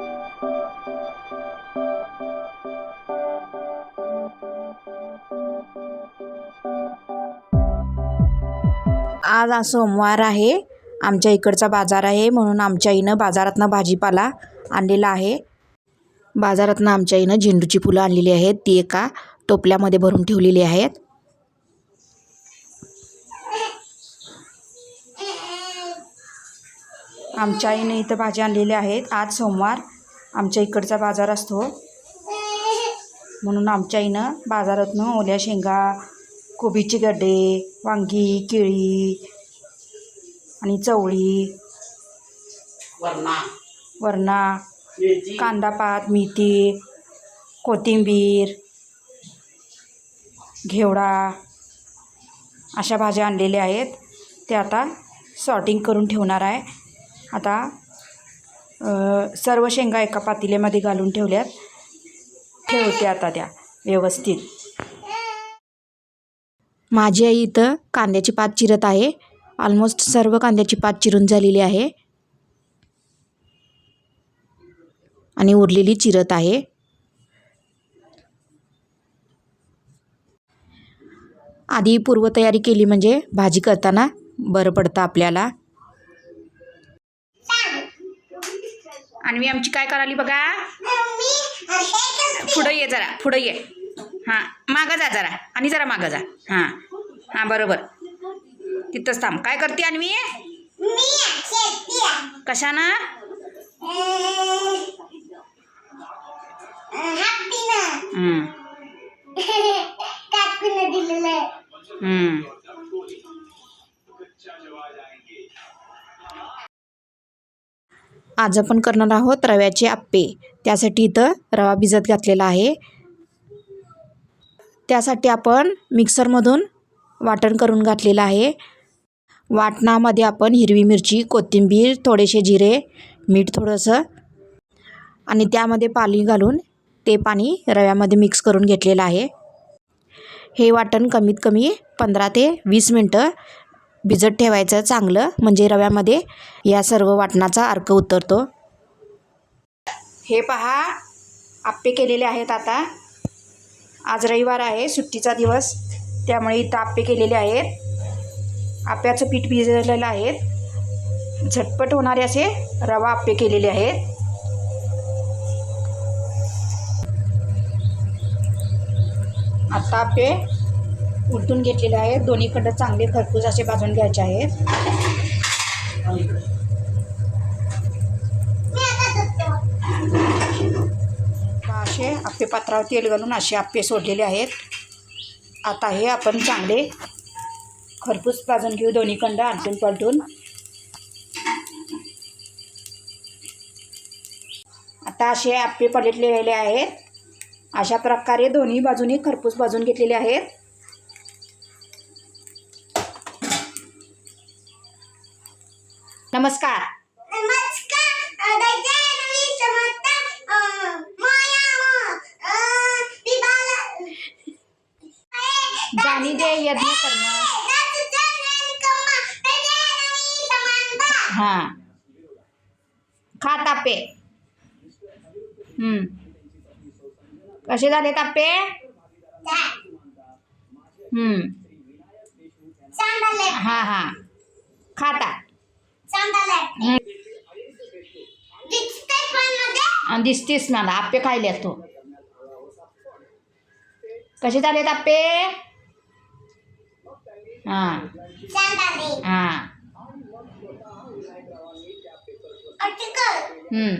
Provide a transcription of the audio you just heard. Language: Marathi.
आज सोमवार आहे. आमच्या इकडचा बाजार आहे म्हणून आमच्या आईनं बाजारातनं भाजीपाला आणलेला आहे. बाजारातनं आमच्या आईनं झेंडूची फुलं आणलेली आहेत. ती एका टोपल्यामध्ये भरून ठेवलेली आहेत. आमच्या आईनं इथं भाज्या आणलेल्या आहेत. आज सोमवार. आमच्या इकडचा बाजार असतो. म्हणून आमच्या आईनं बाजारातनं ओल्या शेंगा कोबीचे गड्डे वांगी केळी आणि चवळी वरणा. वरणा मिरची. कांदा पात मेथी कोथिंबीर घेवडा अशा भाज्या आणलेल्या आहेत. ते आता सॉर्टिंग करून ठेवणार आहे. आता सर्व शेंगा एका पातेल्यामध्ये घालून ठेवल्यात. ठेवते आता त्या व्यवस्थित. माझी आई इथं कांद्याची पात चिरत आहे. ऑलमोस्ट सर्व कांद्याची पात चिरून झालेली आहे. आणि उरलेली चिरत आहे. आधी पूर्वतयारी केली म्हणजे भाजी करताना बरं पडतं आपल्याला. आणि मी आमची काय कराली बघा? पुढं ये जरा पुढं ये. हां मागं जा जरा. आणि जरा मागं जा. हां हां बरोबर. तिथंच थांब. काय करते आणि मी कशानं? हम्म. आज आपण करणार आहोत रव्याचे आप्पे. त्यासाठी इथं रवा भिजत घातलेला आहे. त्यासाठी आपण मिक्सरमधून वाटण करून घातलेलं आहे. वाटणामध्ये आपण हिरवी मिरची कोथिंबीर थोडेसे जिरे मीठ थोडंसं आणि त्यामध्ये पाणी घालून ते पाणी रव्यामध्ये मिक्स करून घेतलेलं आहे. हे वाटण कमीत कमी पंधरा ते वीस मिनटं भिजत ठेवायचं चांगलं. म्हणजे रव्यामध्ये या सर्व वाटणाचा अर्क उतरतो. हे पहा आप्पे केलेले आहेत आता. आज रविवार आहे सुट्टीचा दिवस. त्यामुळे इथं आप्पे केलेले आहेत. आप्याचं पीठ भिजलेलं आहे. झटपट होणारे असे रवा आप्पे केलेले आहेत. आता आप्पे उलटून घेतलेले आहेत. दोन्हीकडं चांगले खरपूस असे भाजून घ्यायचे आहेत. असे आप्पे पात्रावर तेल घालून असे आप्पे सोडलेले आहेत. आता हे आपण चांगले खरपूस भाजून घेऊ दोन्ही कंड आलटून पलटून. आता असे आप्पे पलटलेले आहेत. अशा प्रकारे दोन्ही बाजूनी खरपूस भाजून घेतलेले आहेत. नमस्कार जाणी दे यज्ञ करणं हां खा तापे हम्म. कसे झाले तापे हम्म. हां हां खाता दिसतीस मला आप्पे खायले तू. कसे झाले ताप्पे हां. हां. हम्म.